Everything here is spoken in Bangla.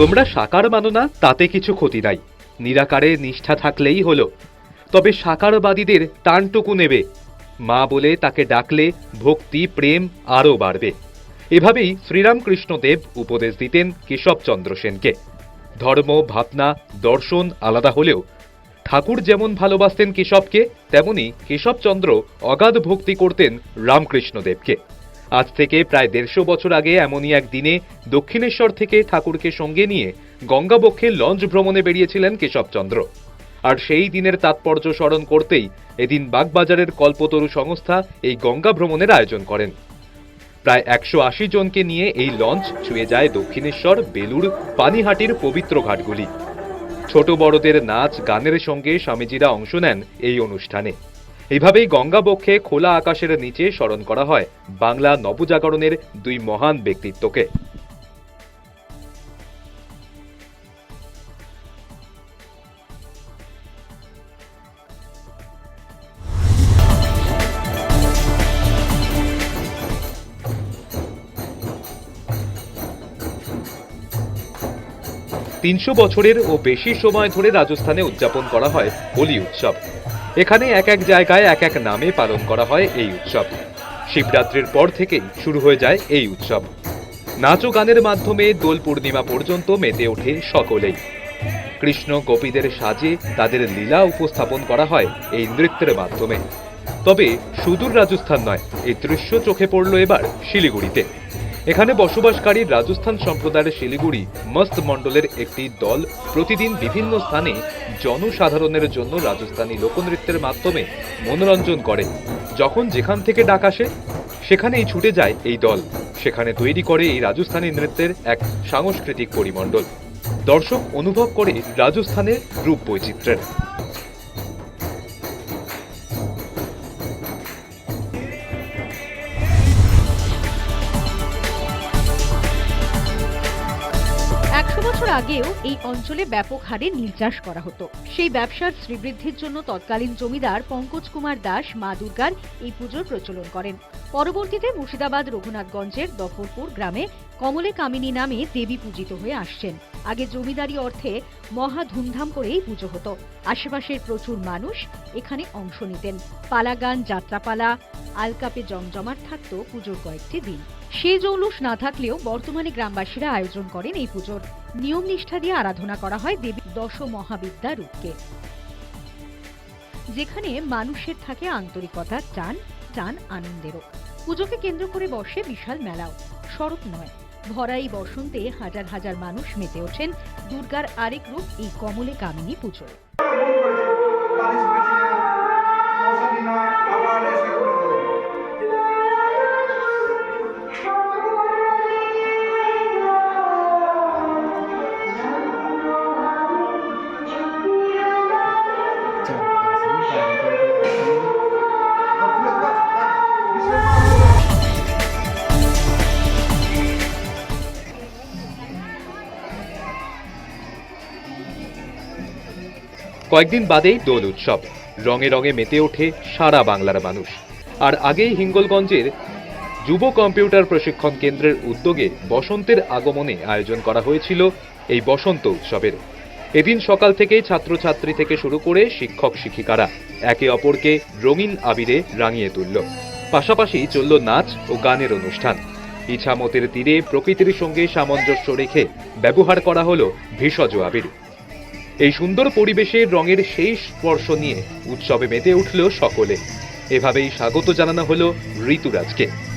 তোমরা সাকার মানো না, তাতে কিছু ক্ষতি নাই। নিরাকারে নিষ্ঠা থাকলেই হলো। তবে সাকারবাদীদের টানটুকু নেবে। মা বলে তাকে ডাকলে ভক্তি, প্রেম আরও বাড়বে। এভাবেই শ্রীরামকৃষ্ণদেব উপদেশ দিতেন কেশবচন্দ্র সেনকে। ধর্ম, ভাবনা, দর্শন আলাদা হলেও ঠাকুর যেমন ভালোবাসতেন কেশবকে, তেমনি কেশবচন্দ্র অগাধ ভক্তি করতেন রামকৃষ্ণদেবকে। আজ থেকে প্রায় দেড়শো বছর আগে এমনই এক দিনে দক্ষিণেশ্বর থেকে ঠাকুরকে সঙ্গে নিয়ে গঙ্গাবক্ষে লঞ্চ ভ্রমণে বেরিয়েছিলেন কেশবচন্দ্র। আর সেই দিনের তাৎপর্য স্মরণ করতেই এদিন বাগবাজারের কল্পতরু সংস্থা এই গঙ্গা ভ্রমণের আয়োজন করেন। প্রায় একশো আশি জনকে নিয়ে এই লঞ্চ ছুঁয়ে যায় দক্ষিণেশ্বর, বেলুড়, পানিহাটির পবিত্র ঘাটগুলি। ছোট বড়দের নাচ, গানের সঙ্গে স্বামীজিরা অংশ নেন এই অনুষ্ঠানে। এইভাবেই গঙ্গাবক্ষে খোলা আকাশের নিচে স্মরণ করা হয় বাংলা নবজাগরণের দুই মহান ব্যক্তিত্বকে। তিনশো বছরের ও বেশি সময় ধরে রাজস্থানে উদযাপন করা হয় হোলি উৎসব। এখানে এক এক জায়গায় এক এক নামে পালন করা হয় এই উৎসব। শিবরাত্রির পর থেকেই শুরু হয়ে যায় এই উৎসব। নাচ গানের মাধ্যমে দোল পূর্ণিমা পর্যন্ত মেতে ওঠে সকলেই। কৃষ্ণ গোপীদের সাজে তাদের লীলা উপস্থাপন করা হয় এই নৃত্যের মাধ্যমে। তবে সুদূর রাজস্থান নয়, এই দৃশ্য চোখে পড়ল এবার শিলিগুড়িতে। এখানে বসবাসকারী রাজস্থান সম্প্রদায়ের শিলিগুড়ি মস্ত মণ্ডলের একটি দল প্রতিদিন বিভিন্ন স্থানে জনসাধারণের জন্য রাজস্থানী লোকনৃত্যের মাধ্যমে মনোরঞ্জন করে। যখন যেখান থেকে ডাক আসে, সেখানেই ছুটে যায় এই দল। সেখানে তৈরি করে এই রাজস্থানী নৃত্যের এক সাংস্কৃতিক পরিমণ্ডল। দর্শক অনুভব করে রাজস্থানের রূপ বৈচিত্র্যের। একশো বছর আগেও এই অঞ্চলে ব্যাপক হারে নীল চাষ করা হতো। সেই ব্যবসার শ্রীবৃদ্ধির জন্য তৎকালীন জমিদার পঙ্কজ কুমার দাস মা দুর্গার এই পুজোর প্রচলন করেন। পরবর্তীতে মুর্শিদাবাদ রঘুনাথগঞ্জের দফরপুর গ্রামে কমলে কামিনী নামে দেবী পূজিত হয়ে আসছেন। আগে জমিদারি অর্থে মহা ধুমধাম করেই পুজো হতো। আশেপাশের প্রচুর মানুষ এখানে অংশ নিতেন। পালাগান, যাত্রাপালা, আলকাপে জমজমাট থাকতো পুজোর কয়েকটি দিন। সে জৌলুস না থাকলেও বর্তমানে গ্রামবাসীরা আয়োজন করেন এই পুজোর। নিয়ম নিষ্ঠা দিয়ে আরাধনা করা হয় দেবী দশ মহাবিদ্যা রূপকে। যেখানে মানুষের থাকে আন্তরিকতা টান টান আনন্দেরও। পুজোকে কেন্দ্র করে বসে বিশাল মেলাও শরৎ নয়। ভরা এই বসন্তে হাজার হাজার মানুষ মেতে ওঠেন দুর্গার আরেক রূপ এই কমলে কামিনী পুজোয়। কয়েকদিন বাদেই দোল উৎসব। রঙে রঙে মেতে ওঠে সারা বাংলার মানুষ। আর আগেই হিঙ্গলগঞ্জের যুব কম্পিউটার প্রশিক্ষণ কেন্দ্রের উদ্যোগে বসন্তের আগমনে আয়োজন করা হয়েছিল এই বসন্ত উৎসবের। এদিন সকাল থেকেই ছাত্রছাত্রী থেকে শুরু করে শিক্ষক শিক্ষিকারা একে অপরকে রঙিন আবিরে রাঙিয়ে তুলল। পাশাপাশি চলল নাচ ও গানের অনুষ্ঠান। ইছামতের তীরে প্রকৃতির সঙ্গে সামঞ্জস্য রেখে ব্যবহার করা হলো ভেষজ আবির। এই সুন্দর পরিবেশে রঙের সেই স্পর্শ নিয়ে উৎসবে মেতে উঠল সকলে। এভাবেই স্বাগত জানানো হলো ঋতুরাজকে।